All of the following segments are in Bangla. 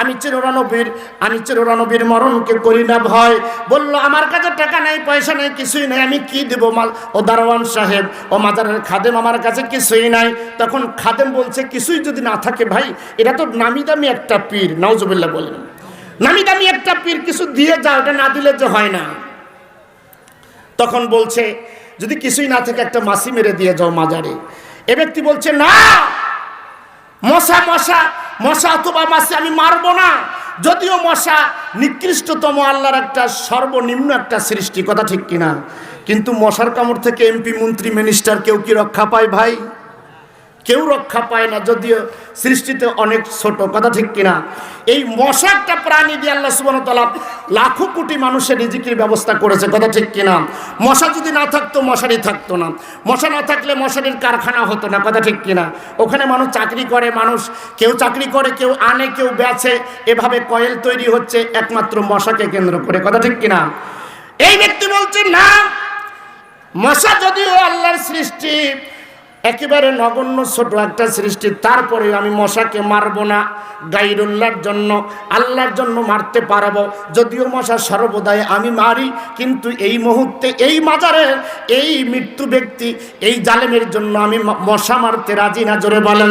আমি চিররানবীর আমি চিররানবীর মরণকে করি না ভয়। বলল, আমার কাছে টাকা নেই, পয়সা নেই, কিছুই নেই, আমি কি দেব ও দারোয়ান সাহেব, ও মাজারের খাদেম, আমার কাছে কিছুই নাই। তখন খাদেম বলছে, কিছুই যদি না থাকে ভাই এটা তো নামি দামি একটা পীর নওজবিল্লা বলেন। নামি দামি একটা পীর, কিছু দিয়ে যাও এটা না দিলে যে হয় না। তখন বলছে, যদি কিছুই না থাকে, একটা মাসি মেরে দিয়ে যাও মাজারে। এ ব্যক্তি বলছে, না! মশা মশা মশা অথবা মাসে আমি মারবো না। যদিও মশা নিকৃষ্টতম আল্লাহর একটা সর্বনিম্ন একটা সৃষ্টি, কথা ঠিক কিনা? কিন্তু মশার কামড় থেকে এমপি, মন্ত্রী মিনিস্টার কেউ কি রক্ষা পায় ভাই? কেউ রক্ষা পায় না, যদিও সৃষ্টিতে অনেক ছোট। কথা ঠিক কিনা? এই মশা একটা প্রাণী দিয়ে আল্লাহ সুবান তালা লাখো কোটি মানুষের রিজিকির ব্যবস্থা করেছে, কথা ঠিক কিনা? মশা যদি না থাকতো, মশারি থাকতো না। মশা না থাকলে মশারির কারখানা হতো না, কথা ঠিক কিনা? ওখানে মানুষ চাকরি করে, মানুষ কেউ চাকরি করে, কেউ আনে, কেউ বেছে এভাবে কয়েল তৈরি হচ্ছে, একমাত্র মশাকে কেন্দ্র করে, কথা ঠিক কিনা? এই ব্যক্তি বলছে, না, মশা যদিও আল্লাহর সৃষ্টি একেবারে নগণ্য ছোট একটা সৃষ্টি। তারপরে আমি মশাকে মারবো না গাইরুল্লাহর জন্য, আল্লাহর জন্য মারতে পারব। যদিও মশা সর্বদাই আমি মারি, কিন্তু এই মুহূর্তে, এই মাজারে, এই মৃত্যু ব্যক্তি, এই জালেমের জন্য আমি মশা মারতে রাজি না। জোরে বলেন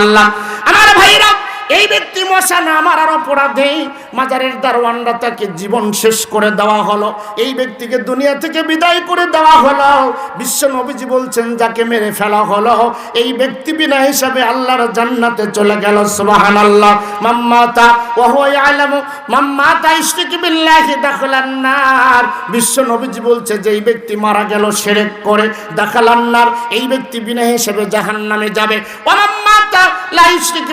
আল্লাহ আমার ভাইরা এই ব্যক্তি মশা না মারার অপরাধে মাজারের দারোয়ানরা তাকে জীবন শেষ করে দেওয়া হলো। এই ব্যক্তিকে দুনিয়া থেকে বিদায় করে দেওয়া হলো। বিশ্ব নবীজি বলছেন, যাকে মেরে ফেলা হলো, এই ব্যক্তি বিনা হিসাবে আল্লাহর জান্নাতে চলে গেল সুবাহান আল্লাহ মাম্মাতা, ওহো আলামু মাম্মাতা, ইশরিক বিল্লাহি দাখালান নার। বিশ্ব নবীজি বলছে যে, এই ব্যক্তি মারা গেল শিরক করে দাখালান নার। এই ব্যক্তি বিনা হিসাবে জাহান্নামে যাবে। ও ইশরিক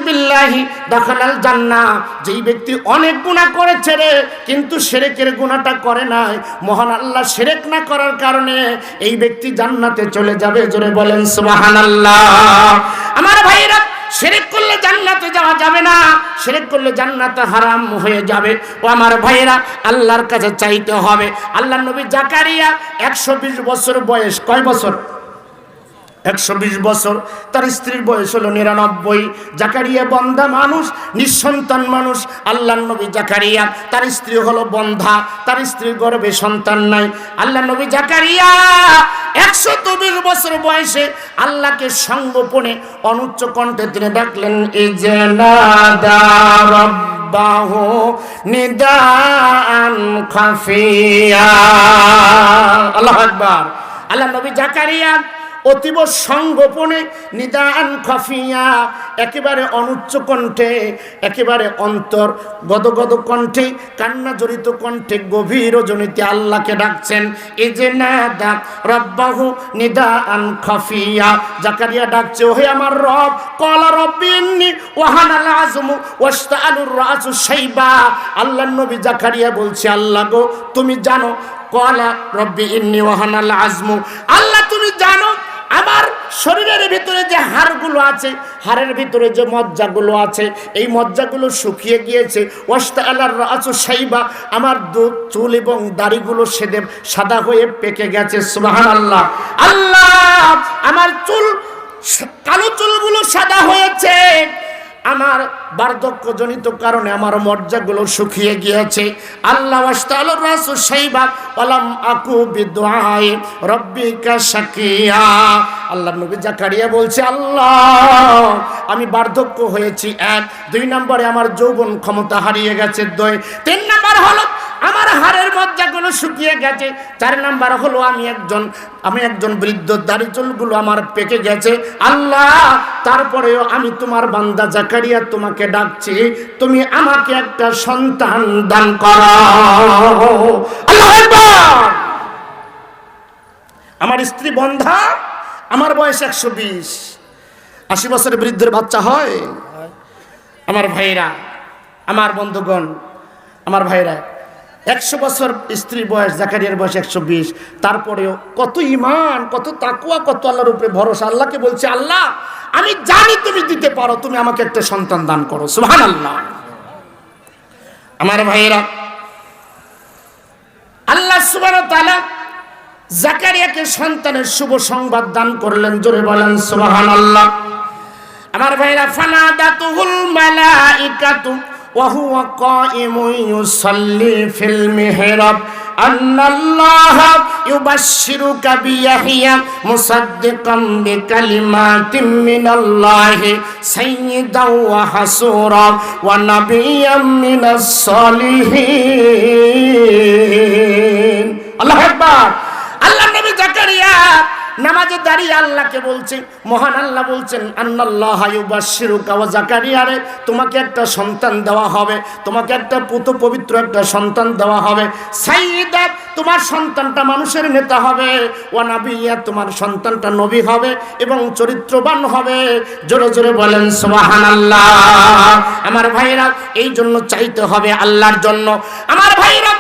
বিল্লাহি, দাখালাল জান্নাহ। যেই ব্যক্তি অনেক গুনাহ করেছে রে, কিন্তু শিরকের গুনাহটা করে নাই। মহান আল্লাহ শিরক না করার কারণে এই ব্যক্তি জান্নাতে চলে যাবে, জোরে বলেন সুবহানাল্লাহ। আমার ভাইরা শিরক করলে জান্নাতে যাওয়া যাবে না শিরক করলে জান্নাতে হারাম হয়ে যাবে। ও আমার ভাইয়েরা, আল্লাহর কাছে চাইতে হবে। আল্লাহ নবী জাকারিয়া একশো বিশ বছর বয়স, কয় বছর? একশো বিশ বছর, তার স্ত্রীর বয়স হলো নিরানব্বই। জাকারিয়া বন্ধা মানুষ, নিঃসন্তান মানুষ, আল্লাহ নবী জাকারিয়া, তার স্ত্রী হলো বন্ধা, তার স্ত্রীর গর্বে সন্তান নাই। আল্লাহ নবী জাকারিয়া, একশো চব্বিশ বছর বয়সে আল্লাহকে সঙ্গোপনে অনুচ্চ কণ্ঠে তিনি ডাকলেন এই যে খাফিয়া। আল্লাহ আকবার। আল্লাহ নবী জাকারিয়া অতীব সংগোপনে নিদান খফিয়া, একেবারে অনুচ্চ কণ্ঠে, একেবারে অন্তর গদগদ কণ্ঠে, কান্না জড়িত কণ্ঠে, গভীর জনিতে আল্লাহকে ডাকছেন এই যে না ডাক রব্বাহু নিদান খফিয়া। জাকারিয়া ডাকছে, ওহে আমার রব কলা রব্বিন্নি ওয়াহানাল আজমু ওয়াস্তাআলুর রাসু শাইবা। আল্লাহর নবী জাকারিয়া বলছে, আল্লাহ গো, তুমি জানো কলা রব্বি ইন্নি ওয়াহানাল আজমু আল্লাহ শরীরের ভিতরে যে হাড়গুলো আছে, হাড়ের ভিতরে যে মজ্জাগুলো আছে, এই মজ্জাগুলো শুকিয়ে গিয়েছে। ওয়াস্তা আল্লাহর আছো সাইবা আমার দুধ, চুল এবং দাড়িগুলো সেদে সাদা হয়ে পেকে গেছে সুবাহান আল্লাহ আল্লাহ, আমার চুল, কালো চুলগুলো সাদা হয়েছে। আমার বার্ধক্যজনিত কারণে আমার মর্যাগুলো শুকিয়ে গিয়েছে। আল্লাহ আল্লাহ নবী জাকারিয়া বলছে, আল্লাহ, আমি বার্ধক্য হয়েছি, এক। দুই নম্বরে আমার যৌবন ক্ষমতা হারিয়ে গেছে, দুই। তিন নম্বর হলো আমার হাড়ের মজ্জাগুলো শুকিয়ে গেছে। চার নাম্বার হলো আমি একজন আমি একজন বৃদ্ধ দাড়ি চুলগুলো আমার পেকে গেছে। আল্লাহ তারপরেও আমি তোমার বান্দা জাকারিয়া তোমাকে ডাকছি তুমি আমাকে একটা সন্তান দান করো! আমার স্ত্রী বন্ধা আমার বয়স একশো বিশ। আশি বছরের বৃদ্ধের বাচ্চা হয়। আমার ভাইরা আমার বন্ধুগণ আমার ভাইরা একশো বছর স্ত্রী বয়স, জাকারিয়ার বয়স একশো বিশ। তারপরেও কত ইমান কত তাকুয়া কত আল্লাহর উপরে ভরসা। আল্লাহকে বলছে, আল্লাহ, আমি জানি তুমি দিতে পারো, তুমি আমাকে একটা সন্তান দান করো। সুহান আল্লাহ আমার ভাইয়েরা, আল্লাহ সুবান তালা জাকারিয়াকে সন্তানের শুভ সংবাদ দান করলেন, জোরে বলেন সুবাহান আল্লাহ আমার ভাইরা ফানাদাতুহুল মালাইকাতু وهو قائم يصلي في المحراب أن الله يبشرك بيحيى مصدقا بكلمات من الله سيدا وحسورا ونبيا من الصالحين الله أكبر الله نبي زكريا নামাজে দাঁড়িয়ে আল্লাহকে বলছে মহান আল্লাহ বলছেন, আন্নাল্লাহ তোমাকে একটা সন্তান দেওয়া হবে, তোমাকে একটা পুত পবিত্র একটা সন্তান দেওয়া হবে। তোমার সন্তানটা মানুষের নেতা হবে, ওয়া নাবিয়্যা তোমার সন্তানটা নবী হবে এবং চরিত্রবান হবে। জোরে জোরে বলেন সোহান আল্লাহ আমার ভাইরা, এই জন্য চাইতে হবে আল্লাহর জন্য। আমার ভাইরা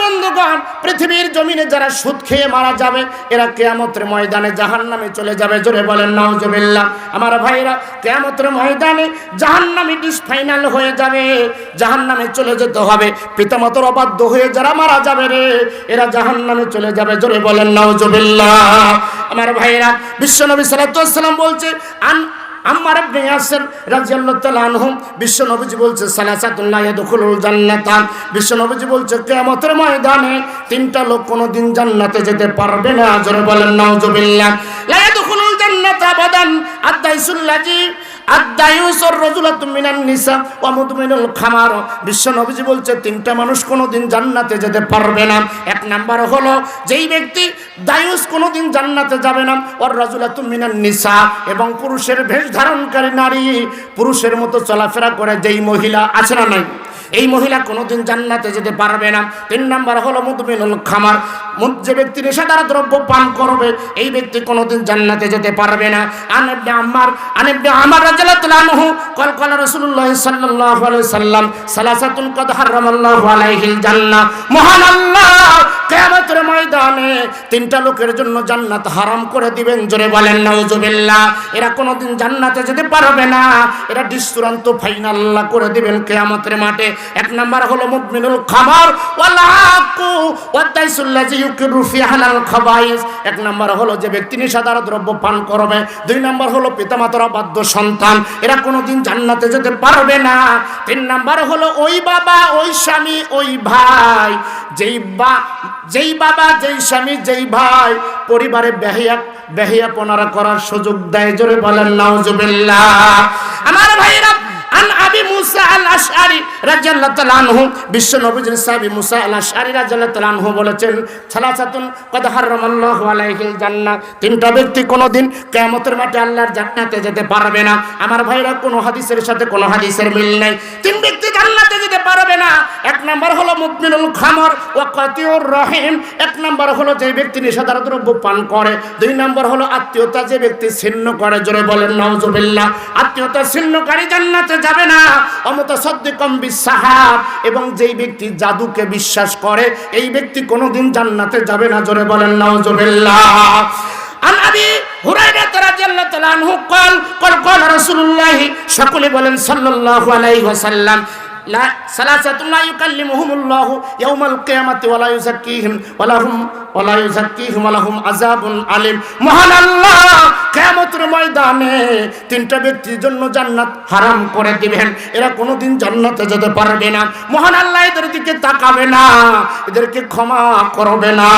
বন্ধুগণ পৃথিবীর জমিনে যারা সুদ খেয়ে মারা যাবে, এরা কেয়ামতের ময়দানে জাহান নামে চলে যাবে। জোরে বলেন, নাউজুবিল্লাহ। আমার ভাইরা, কেয়ামতের ময়দানে জাহান নামে ফাইনাল হয়ে যাবে জাহান নামে চলে যেতে হবে। পিতামাতার অবাধ্য হয়ে যারা মারা যাবে রে, এরা জাহান নামে চলে যাবে। জোরে বলেন, নাউজুবিল্লাহ। আমার ভাইরা, বিশ্বনবী আলাইহি বলছে, আন আম্মার ইবনে ইয়াসির রাদিয়াল্লাহু তাআলা আনহু বিশ্ব নবীজি বলছে, সালাসাতুল্লাহ ইয়াদখুলুল জান্নাতা। বিশ্ব নবীজি বলছে, কিয়ামতের ময়দানে তিনটা লোক কোনোদিন জান্নাতে যেতে পারবে না। জোরে বলেন, নাউজুবিল্লাহ। লা ইয়াদখুলুল জান্নাতা আবাদান। আদাইসুল্লাজি বিশ্ব বলছে, তিনটা মানুষ কোনোদিন জান্নাতে যেতে পারবে না। এক নাম্বার হলো, যেই ব্যক্তি কোনোদিন জান্নাতে যাবে না, ওর এবং পুরুষের নারী, পুরুষের মতো চলাফেরা করে যেই মহিলা আছে না নাই? এই মহিলা কোনোদিন জান্নাতে যেতে পারবে না। তিন নাম্বার হলো মুদমিনুল খামার। যে ব্যক্তি নেশাদার দ্রব্য পান করবে, এই ব্যক্তি কোনোদিন জান্নাতে যেতে পারবে না। আনেবনে আমার আনেবনে আমার রাজু কল কল রাসূলুল্লাহ সাল্লাল্লাহু সাল্লাম, সালাসাতুন কদ হারামাল্লাহু আলাইহিল জান্নাহ। মহান আল্লাহ ময়দানে তিনটা লোকের জন্য জান্নাত হারাম করে দিবেন, জোরে বলেন, নাউজুবিল্লাহ। এরা কোনোদিন জান্নাতে যেতে পারবে না। এরা ডিসচূড়ান্ত ফাইনাল করে দিবেন কিয়ামতের মাঠে। এক নাম্বার হলো মুদমিনুল খামার। ওয়ালা আকু ওয়াদাইসুল্লাজি ইউকিরু ফি হালাল খাবাইস। এক নাম্বার হলো যে ব্যক্তি নিষাদার দ্রব্য পান করবে। দুই নাম্বার হলো পিতামাতার বাধ্য সন্তান। এরা কোনোদিন জান্নাতে যেতে পারবে না। তিন নাম্বার হলো ওই বাবা, ওই স্বামী, ওই ভাই। যেই বা, যেই বাবা যেই স্বামী, যেই ভাই পরিবারে বেহিয়া বেহিয়াপনারা করার সুযোগ দেয়, জোরে বলেন, নাউজুবিল্লাহ। আমার ভাইরা, আন আবি মুসা বিশ্ব মুসা তিনটা ব্যক্তি কোনোদিন কিয়ামতের মাঠে আল্লাহর জান্নাতে যেতে পারবে না। আমার ভাইরা, কোন হাদিসের সাথে কোন হাদিসের মিল নাই। তিন ব্যক্তি জান্নাতে যেতে পারবে না। এক নাম্বার হলো মুদমিনুল খামর, ওয়া কাতিউর রহিম। এক নাম্বার হলো যে ব্যক্তি নেশাদার দ্রব্য পান করে। দুই নাম্বার হলো আত্মীয়তা যে ব্যক্তি ছিন্ন করে। জোরে বলেন, নাউজুবিল্লাহ। আত্মীয়তা ছিন্নকারী জান্নাতে যাবে না। অমত সদ্দিকম বিশ্বাহাব এবং যেই ব্যক্তি জাদুকে বিশ্বাস করে এই ব্যক্তি কোনোদিন জান্নাতে যাবে না জোরে বলেন নাউজুবিল্লাহ আন আবি হুরায়রা রাদিয়াল্লাহু তাআলা আনহু قال قال قال رسول الله সকলে বলেন সাল্লাল্লাহু আলাইহি ওয়াসাল্লাম লা তাকাবে না, এদেরকে ক্ষমা করবে না।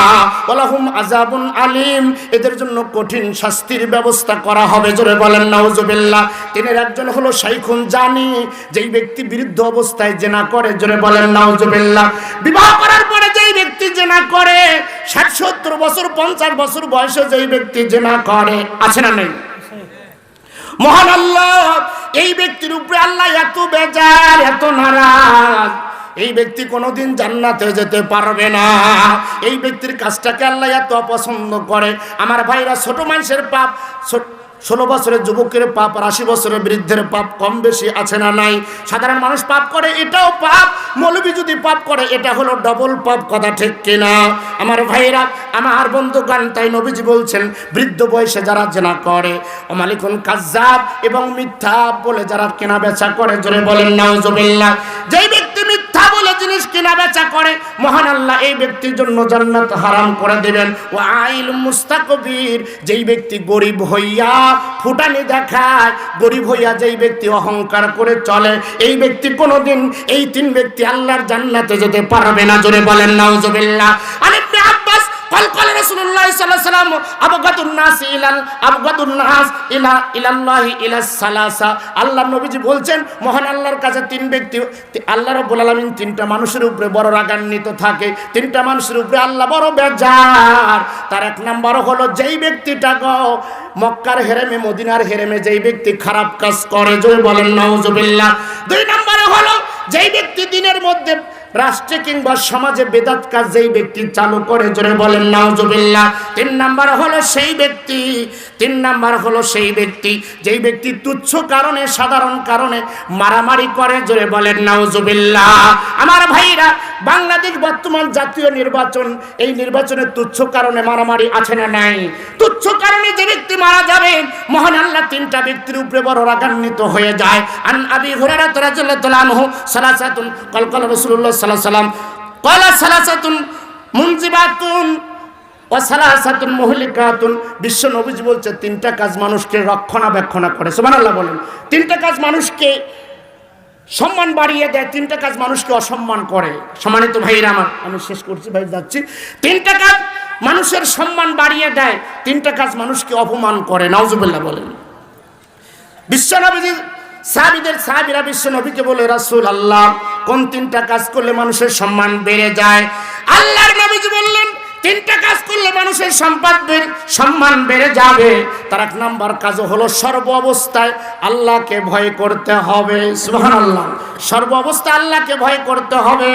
আলিম, এদের জন্য কঠিন শাস্তির ব্যবস্থা করা হবে। জোরে বলেন, নাউজুবিল্লাহ। তিনের একজন হলো শাইখুন জানি, যেই ব্যক্তি বিরুদ্ধ অবস্থায় জেনা করে, জোরে বলেন, নাউজুবিল্লাহ। বিবাহ করার পরে যেই ব্যক্তি জেনা করে, ষাট, সত্তর বছর, পঞ্চাশ বছর বয়সে যেই ব্যক্তি জেনা করে, আছে না নেই? মহান আল্লাহ, এই ব্যক্তির উপরে আল্লাহ এত বেজার, এত নারাজ। এই ব্যক্তি কোনোদিন জান্নাতে যেতে পারবে না। এই ব্যক্তির কাজটাকে আল্লাহ এত অপছন্দ করে। আমার ভাইরা ছোট মানুষের পাপ ষোলো বছরের যুবকের পাপ, আর আশি বছরের বৃদ্ধের পাপ কম বেশি আছে না নাই? সাধারণ মানুষ পাপ করে, এটাও পাপ। মৌলবী যদি পাপ করে, এটা হলো ডবল পাপ, কথা ঠিক কিনা? আমার ভাইরা আমার বন্ধু বন্ধুগান তাই নবীজি বলছেন, বৃদ্ধ বয়সে যারা জেনা করে অমালিকুন কাজ্জাব এবং মিথ্যা বলে যারা কেনা বেচা করে, জোরে বলেন, নাউজুবিল্লাহ। যেই ব্যক্তি মিথ্যা বলে জিনিস কিনে কেনা বেচা করে, মহান আল্লাহ এই ব্যক্তির জন্য জান্নাত হারাম করে দেবেন। ও আইল মুস্তাকবির, যেই ব্যক্তি গরিব হইয়া ফুটানি দেখায়, গরিব হইয়া যেই ব্যক্তি অহংকার করে চলে, এই ব্যক্তি কোনোদিন, এই তিন ব্যক্তি আল্লাহর জান্নাতে যেতে পারবে না। জোরে বলেন, নাউজুবিল্লাহ। আলিবনে ফালকাল রাসূলুল্লাহ সাল্লাল্লাহু আলাইহি সাল্লাম আবগাতুন নাস আবগাতুন নাস ইলা, ইলাল্লাহি ইলা সালাসা। আল্লাহ নবীজি বলছেন, মহান আল্লাহর কাছে তিন ব্যক্তি, আল্লাহ রাব্বুল আলামিন তিনটা মানুষের উপরে বড় রাগান্বিত থাকে। তিনটা মানুষের উপরে আল্লাহ বড় বেজার। তার এক নাম্বার হলো, যেই ব্যক্তিটা গো মক্কার হেরেমে, মদিনার হেরেমে যেই ব্যক্তি খারাপ কাজ করে জয় বলেন, নাউজুবিল্লাহ। দুই নম্বরে হলো, যেই ব্যক্তি দিনের মধ্যে রাষ্ট্রে কিংবা সমাজে বেদাত কাজ যেই ব্যক্তি চালু করে, জোরে বলেন, নাউজুবিল্লাহ। তিন নাম্বার হলো সেই ব্যক্তি, তিন নাম্বার হলো সেই ব্যক্তি যেই ব্যক্তি তুচ্ছ কারণে, সাধারণ কারণে মারামারি করে, জোরে বলেন, নাউজুবিল্লাহ। আমার ভাইরা, বাংলাদেশ বর্তমান জাতীয় নির্বাচন, এই নির্বাচনে তুচ্ছ কারণে মারামারি আছে না নাই? তুচ্ছ কারণে যে ব্যক্তি মারা যাবে, মহান আল্লাহ তিনটা ব্যক্তির উপরে বড় রাগান্বিত হয়ে যায়। আন আবি হুরায়রা রাদিয়াল্লাহু তাআলা আনহু, সালাসাতুন ক্বাল রাসূলুল্লাহ সাল্লাম ক্বালা সালাসাতুন মুনজিবাতুন ও সালাসাতুন মুহলিকাতুন। বিশ্ব নবীজি বলছে, তিনটা কাজ মানুষকে রক্ষণাবেক্ষণা করে। সুবহানাল্লাহ বলেন। তিনটা কাজ মানুষকে সম্মান বাড়িয়ে দেয়, তিনটা কাজ মানুষকে অসম্মান করে। সম্মানিত ভাইরা আমার, আমি শেষ করছি ভাই, যাচ্ছি। তিনটা কাজ মানুষের সম্মান বাড়িয়ে দেয়, তিনটা কাজ মানুষকে অপমান করে। নাউজুবিল্লাহ বলেন। বিশ্বনবীজি সাহাবিদের সাহাবিরা বিশ্ব নবীকে বলে রাসুল আল্লাহ কোন তিনটা কাজ করলে মানুষের সম্মান বেড়ে যায়? আল্লাহর নবীজি বললেন তিনটা কাজ করলে মানুষের সম্পদ সম্মান বেড়ে যাবে। তার এক নাম্বার কাজ হলো সর্ব অবস্থায় আল্লাহকে ভয় করতে হবে। সুবহানাল্লাহ। সর্ব অবস্থায় আল্লাহকে ভয় করতে হবে।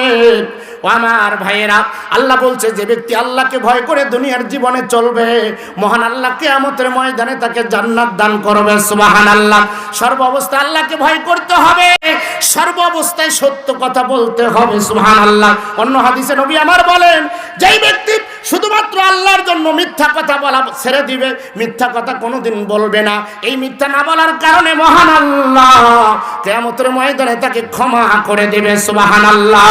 আমার ভাইয়েরা, আল্লাহ বলছে যে ব্যক্তি আল্লাহকে ভয় করে দুনিয়ার জীবনে চলবে, মহান আল্লাহ কেয়ামতের ময়দানে তাকে জান্নাত দান করবে। সুবাহান আল্লাহ সর্ব অবস্থায় আল্লাহকে ভয় করতে হবে, সর্ব অবস্থায় সত্য কথা বলতে হবে। সুবহান আল্লাহ অন্য হাদিসে নবী আমার বলেন, যেই ব্যক্তি শুধুমাত্র আল্লাহর জন্য মিথ্যা কথা বলা ছেড়ে দিবে, মিথ্যা কথা কোনোদিন বলবে না। এই মিথ্যা না বলার কারণে মহান আল্লাহ কেয়ামতের ময়দানে তাকে ক্ষমা করে দেবে সুবাহান আল্লাহ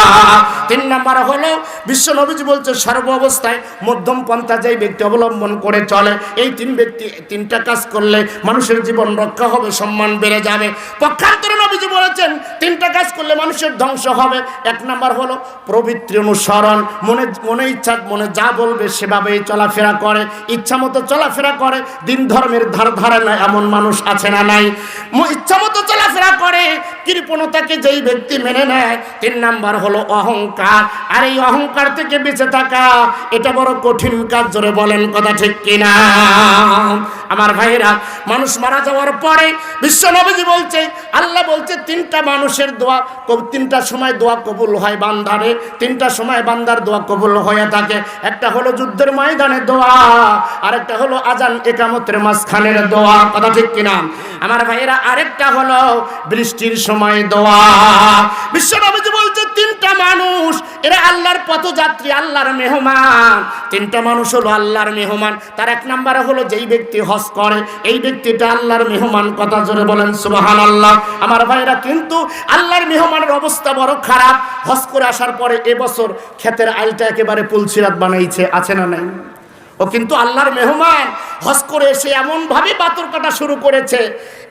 তিন নম্বর হলো, বিশ্ব নবীজি বলছে, সর্ব অবস্থায় মধ্যম পন্থা যেই ব্যক্তি অবলম্বন করে চলে, এই তিন ব্যক্তি, তিনটা কাজ করলে মানুষের জীবন রক্ষা হবে, সম্মান বেড়ে যাবে। পক্ষান্তরে নবীজি বলেছেন, তিনটা কাজ করলে মানুষের ধ্বংস হবে। এক নম্বর হলো, প্রবৃত্তি অনুসরণ, মনে মনে ইচ্ছা, মনে যা বলবে সেভাবেই চলাফেরা করে ইচ্ছা মতো চলাফেরা করে। দিন ধর্মের ধার ধারে না এমন মানুষ আছে না নাই। ইচ্ছা মতো চলাফেরা করে, কৃপণতাকে যেই ব্যক্তি মেনে নেয়, তিন নাম্বার হলো অহংকার। আর এই অহংকার থেকে বেঁচে থাকা, এটা বড় কঠিন কাজ, জোরে বলেন কথা ঠিক কিনা? আমার ভাইরা মানুষ মারা যাওয়ার পরে বিশ্ব নবীজি বলছে, আল্লাহ বলছে, তিনটা মানুষের দোয়া তিনটা সময় দোয়া কবুল হয় বান্দারে, তিনটা সময় বান্দার দোয়া কবুল হয়ে থাকে। একটা হলো যুদ্ধের ময়দানে দোয়া আর একটা হলো আজান একামতের মাঝখানের দোয়া, কথা ঠিক কিনা? আমার ভাইয়েরা, আরেকটা হলো বৃষ্টির সময় দোয়া। বিশ্বনবী তিনটা মানুষ, এরা আল্লাহর পথযাত্রী, আল্লাহর মেহমান। তিনটা মানুষ হলো আল্লাহর মেহমান। তার এক নাম্বারে হলো যেই ব্যক্তি হজ করে, এই ব্যক্তিটা আল্লাহর মেহমান। কথা জোরে বলেন সুবাহান আল্লাহ আমার ভাইরা, কিন্তু আল্লাহর মেহমানের অবস্থা বড় খারাপ। হজ করে আসার পরে এবছর ক্ষেতের আইলটা একেবারে পুলসিরাত বানাইছে, আছে না নাই? ও কিন্তু আল্লাহর মেহমান, হজ করে এসে এমন ভাবে পাথর কাটা শুরু করেছে,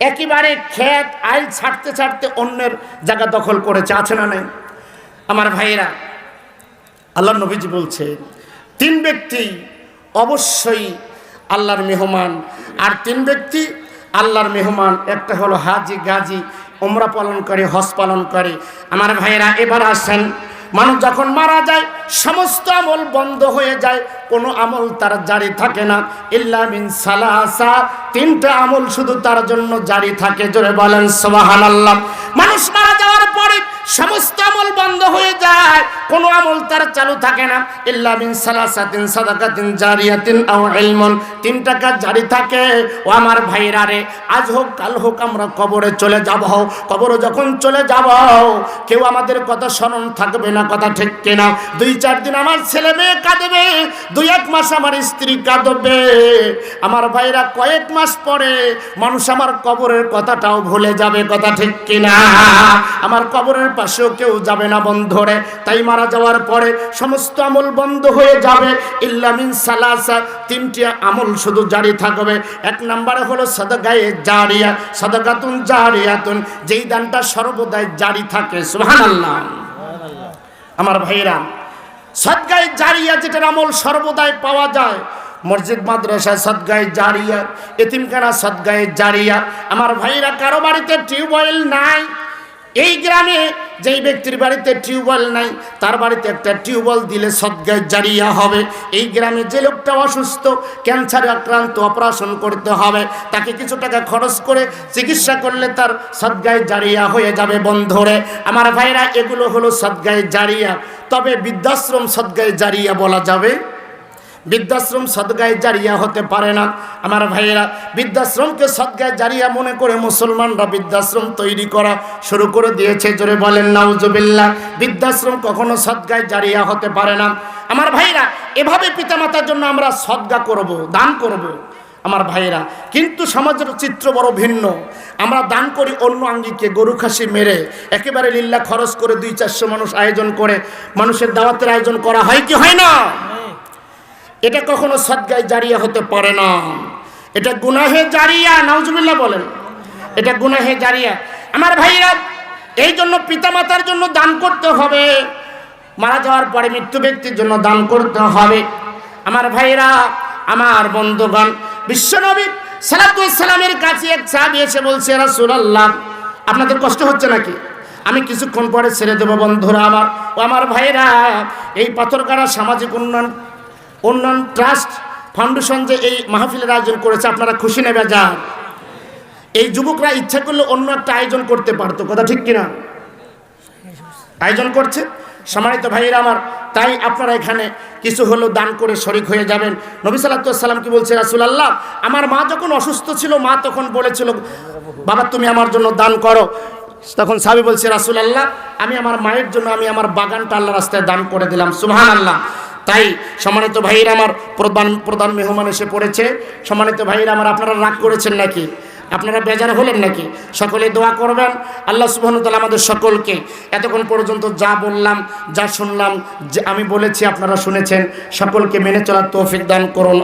একেবারে ক্ষেত আইল ছাড়তে ছাড়তে অন্যের জায়গা দখল করেছে, আছে না নাই? আমার ভাইয়েরা আল্লাহ নবীজি বলছে তিন ব্যক্তি অবশ্যই আল্লাহর মেহমান, আর তিন ব্যক্তি আল্লাহর মেহমান, একটা হলো হাজি, গাজী ওমরা পালন করে, হজ পালন করে। আমার ভাইয়েরা, এবার আসেন, মানুষ যখন মারা যায়, সমস্ত আমল বন্ধ হয়ে যায়, কোনো আমল তার জারি থাকে না। ইল্লা মিন সালাসা, তিনটা আমল শুধু তার জন্য জারি থাকে, জোরে বলেন সুবহানাল্লাহ। মানুষ মারা সমস্ত আমল বন্ধ হয়ে যায়, কোনো আমল তার চালু থাকে না। ইল্লা মিন সালাসাতিন সাদাকাতিন জারিয়াতিন আও ইলমুন। তিনটা কাজ জারি থাকে, ও আমার ভাইরা রে, আজ হোক, কাল হোক, আমরা কবরে চলে যাব। কবরে যখন চলে যাব, কেউ আমাদের কথা স্মরণ থাকবে না, কথা ঠিক কিনা। দুই, চার দিন আমার ছেলে মেয়ে কাঁদবে, দুই, এক মাস আমার স্ত্রী কাঁদবে। আমার ভাইরা কয়েক মাস পরে মানুষ আমার কবরের কথাটাও ভুলে যাবে, কথা ঠিক কিনা। আমার কবরের পাশেও কেউ যাবে না বন্ধরে। তাই মারা যাওয়ার পরে সমস্ত আমল বন্ধ হয়ে যাবে। ইল্লামিন সালাসা, তিনটি আমল শুধু জারি থাকবে। এক নম্বরে হলো সদগায়ে জারিয়া সদগাতুন জারিয়াতুন, যেই দানটা সর্বদাই জারি থাকে। সুবহানাল্লাহ। আমার ভাইরা সদগায়ে জারিয়া যেটার আমল সর্বদাই পাওয়া যায়, মসজিদ মাদ্রাসা সদগায়ে জারিয়া এতিমখানা সদগায়ে জারিয়া। আমার ভাইরা কারও বাড়িতে টিউবওয়েল নাই এই গ্রামে যেই ব্যক্তির বাড়িতে টিউবওয়েল নাই, তার বাড়িতে একটা টিউবওয়েল দিলে সদগায় জারিয়া হবে। এই গ্রামে যে লোকটা অসুস্থ, ক্যান্সারে আক্রান্ত, অপারেশন করতে হবে, তাকে কিছু টাকা খরচ করে চিকিৎসা করলে তার সদগায় জারিয়া হয়ে যাবে বন্ধরে। আমার ভাইরা, এগুলো হলো সদগায় জারিয়া। তবে বৃদ্ধাশ্রম সদগায় জারিয়া বলা যাবে। বৃদ্ধাশ্রম সদগায় জারিয়া হতে পারে না। আমার ভাইয়েরা, বৃদ্ধাশ্রমকে সদগায় জারিয়া মনে করে মুসলমানরা বৃদ্ধাশ্রম তৈরি করা শুরু করে দিয়েছে। জোরে বলেন, নাউজুবিল্লাহ, বৃদ্ধাশ্রম কখনো সদগায় জারিয়া হতে পারে না। আমার ভাইরা এভাবে পিতামাতার জন্য আমরা সদগা করব, দান করব। আমার ভাইয়েরা, কিন্তু সমাজের চিত্র বড় ভিন্ন। আমরা দান করি অন্য আঙ্গিকে, গরু খাসি মেরে, একেবারে লিল্লা খরচ করে দুই চারশো মানুষ আয়োজন করে, মানুষের দাওয়াতের আয়োজন করা হয় কি হয় না? এটা কখনো সদ্গায় জারিয়া হতে পারে না। এটা গুনাহে জারিয়া, নাউজুবিল্লাহ বলেন। এটা গুনাহে জারিয়া। আমার ভাইরা, এই জন্য পিতামাতার জন্য দান করতে হবে। মারা যাওয়ার পরে মৃত্যু ব্যক্তির জন্য দান করতে হবে। আমার ভাইরা, আমার বন্ধুগণ, বিশ্বনবী সালামের কাছে এক সাহাবি এসে বলছে রাসূলুল্লাহ, আপনাদের কষ্ট হচ্ছে নাকি? আমি কিছুক্ষণ পরে ছেড়ে দেবো বন্ধুরা আমার। ও আমার ভাইরা, এই পাথরগাড়া সামাজিক উন্নয়ন উন্নয়ন ট্রাস্ট ফাউন্ডেশন যে এই মাহফিলের আয়োজন করেছে, আপনারা খুশি নেবে যান এই যুবকরা ইচ্ছা করলে অন্য একটা আয়োজন করতে পারতো, কথা ঠিক কিনা? আয়োজন করছে। সম্মানিত ভাইয়েরা আমার, তাই আপনারা এখানে কিছু হলো দান করে শরিক হয়ে যাবেন। নবী সাল্লাম কি বলছে রাসুলাল্লাহ, আমার মা যখন অসুস্থ ছিল, মা তখন বলেছিল, বাবা, তুমি আমার জন্য দান করো। তখন সাবি বলছে রাসুলাল্লাহ, আমি আমার মায়ের জন্য, আমি আমার বাগানটা আল্লাহ রাস্তায় দান করে দিলাম। সুহান আল্লাহ তাই সম্মানিত ভাইয়ের আমার প্রধান প্রধান মেহমান এসে পড়েছে। সম্মানিত ভাইয়ের আমার আপনারা রাগ করেছেন নাকি? আপনারা বেজার হলেন নাকি? সকলে দোয়া করবেন। আল্লাহ সুবাহতাল আমাদের সকলকে এতক্ষণ পর্যন্ত যা বললাম, যা শুনলাম, যে আমি বলেছি আপনারা শুনেছেন, সকলকে মেনে চলার তৌফিক দান করুন।